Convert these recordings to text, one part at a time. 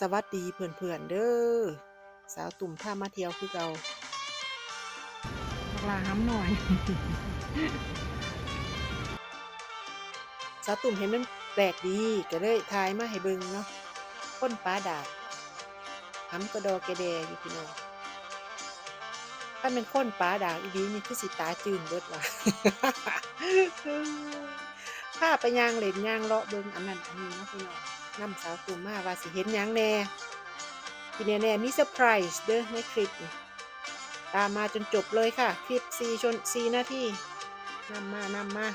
สวัสดีเพื่อนๆเด้อสาวตุ่มพามาเที่ยวคือเก่าบักลาห้ำหน่อย สาวตุ่มเห็นมันแปลกดีก็เลยทายมาให้เบิ่งเนาะค้นปลาดาบหำกระดอแกแดอยู่พี่น้องถ้าเป็นค้นปลาดาบอีดีนี่คือสิตาจืนเบิดว่ะถ้าไปย่างเล่นย่างเลาะเบิ่งอันนั้นอันนี้เนาะพี่น้อง นำสาวตุ่มาว่าสิเห็นหยังแหน่พี่แน่ๆมีเซอร์ไพรส์เด้อในคลิปนี้ตามมาจนจบเลยค่ะ คลิปซีชนซีนาทีนำมานำมา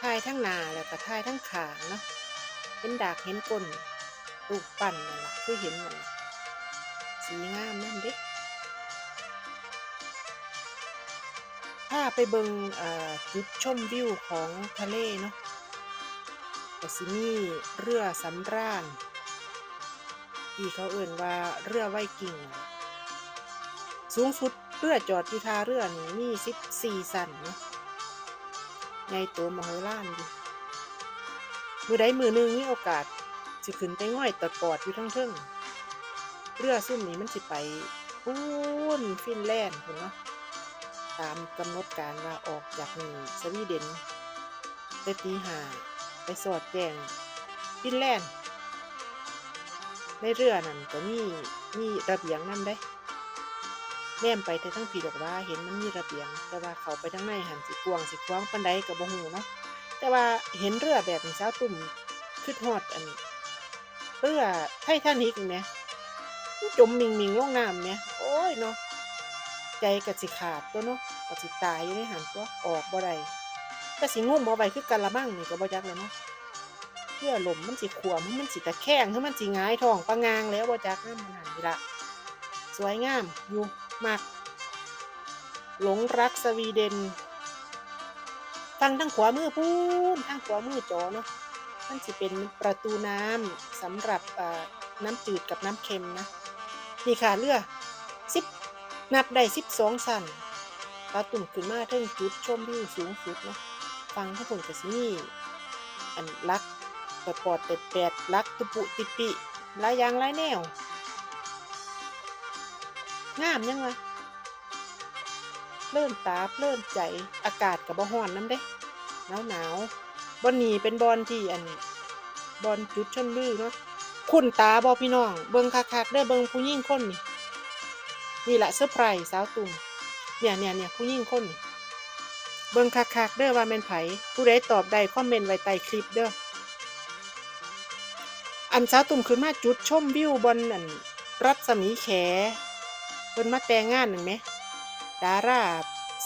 ถ่ายทั้งหนาแล้วก็ถ่ายทั้งขางเนาะเห็นดากเห็นก้นตูกปั่นนั่นล่ะคือเห็นนั่นล่ะสีงามนั่นเด้ถ้าไปเบิงเอ่อจุดชมวิวของทะเลเนาะ ก็สิมีเรือสำราญที่เขาเอ่นว่าเรือไวกิ่ง สูงสุดเรือจอดอยู่ท่าเรือนี่มีสิบสี่สันเนาะในตัวมโหฬารอยู่มือใดมือหนึ่งมีโอกาสสิขึ้นไปง่อยตอดปอดอยู่ทั้งเทิงเรือซุ่มนี้มันสิไปพูนฟินแลนด์คุณเนาะตามกำหนดการว่าออกจากนี่สวีเดนแต่ตีหา สอดแจงฟินแลนด์ในเรือนั่นก็มีมีระเบียงนั่นได้แนมไปแต่ทั้งผีดอกว่าเห็นมันมีระเบียง แต่ว่าเขาไปทั้งในหันสิกวางสิกว้างปันใดกับบ่ฮู้เนาะแต่ว่าเห็นเรือแบบสาวตุ่มคือฮอดอันเรือไททานิกเนี่แหมมันจมมิงมิงลงน้ำเนี่ยโอ้ยเนาะใจก็สิขาดตัวเนาะก็สิตายอยู่ในหันตัวออกบ่ได้ ก็สิงุ่มเอาไว้คือกะละมังนี่ก็บ่จักเลยเนาะเพื่อลมมันสิขวมมันสิตะแคงคือมันสิงายท้องปะงางแล้วบ่จักนำมันหันนี่ละสวยงามอยู่มากหลงรักสวีเดนฟังทางขวามือพูนทางขวามือจอเนาะมันจะเป็นประตูน้ำสำหรับน้ำจืดกับน้ำเค็มนะนี่ค่ะเรือสิบนับได้สิบสองสันปลาตุ่มขึ้นมาเทิงจุดชมวิวสูงสุดเนาะ ฟังทั้งผลกับนี่อันลักปอดปอดแปดแปดลักตุปุติปิลายยางลายแนว งามยังวะเลื่อนตาเลื่อนใจอากาศกับบ่ฮ้อนน้ำเด้หนาวหนาวบอนนีเป็นบอนที่อันบอนจุดชนลือเนาะคุณตาบอพี่น้อง เบิงคักๆได้เบิงผู้หญิงคนนี่นี่แหละเซอร์ไพรส์สาวตุ่มเนี่ยเนี่ยเนี่ยผู้หญิงคนนี่ เบิงคักๆเด้อว่าแม่นไผผู้ใดตอบได้คอมเมนต์ไว้ใต้คลิปเด้ออันสาวตุ่มขึ้นมาจุดชมวิวบนอันรัศมีแขเพิ่นมาแต่งงานนั่นไหมดารา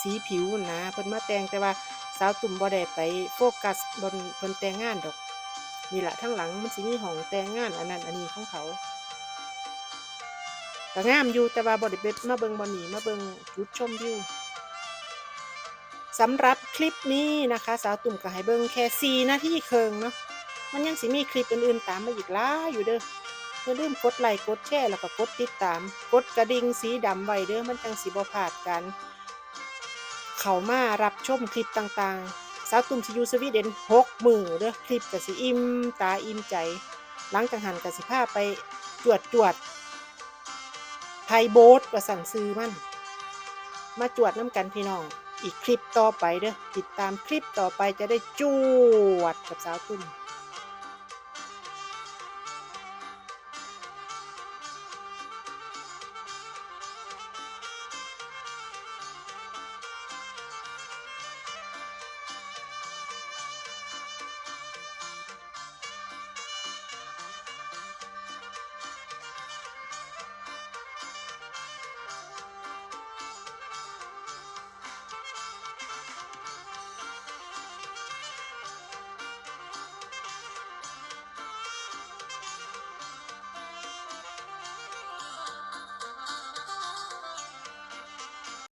สีผิวนะเพิ่นมาแต่งแต่ว่าสาวตุ่มบ่ได้ไปโฟกัสบนเพิ่นแต่งงานดอกนี่แหละทั้งหลังมันสิมีห้องแต่งงานอันนั้นอันนี้ของเขาก็งามอยู่แต่ว่าบ่ได้ไปมาเบิ่งบ่นี่มาเบิ่งจุดชมวิว สำหรับคลิปนี้นะคะ สาวตุ่มก็ให้เบิงแค่4นาทีครึ่งเนาะมันยังสิมีคลิปอื่นๆตามมาอีกหลายอยู่เด้ออย่าลืมกดไลค์กดแชร์แล้วก็กดติดตาม กดกระดิ่งสีดำไว้เด้อมันจังสิบ่พลาดกัน เขามารับชมคลิปต่างๆ สาวตุ่มสิอยู่สวีเดนหกมือเด้อคลิปก็สิอิ่มตาอิ่มใจ หลังจากหันก็สิพาไปจวดจวดไทยโบ๊ทว่าสั่นซื้อมัน มาจวดน้ำกันพี่น้อง อีกคลิปต่อไปเด้อติดตามคลิปต่อไปจะได้จวดกับสาวตุ้ม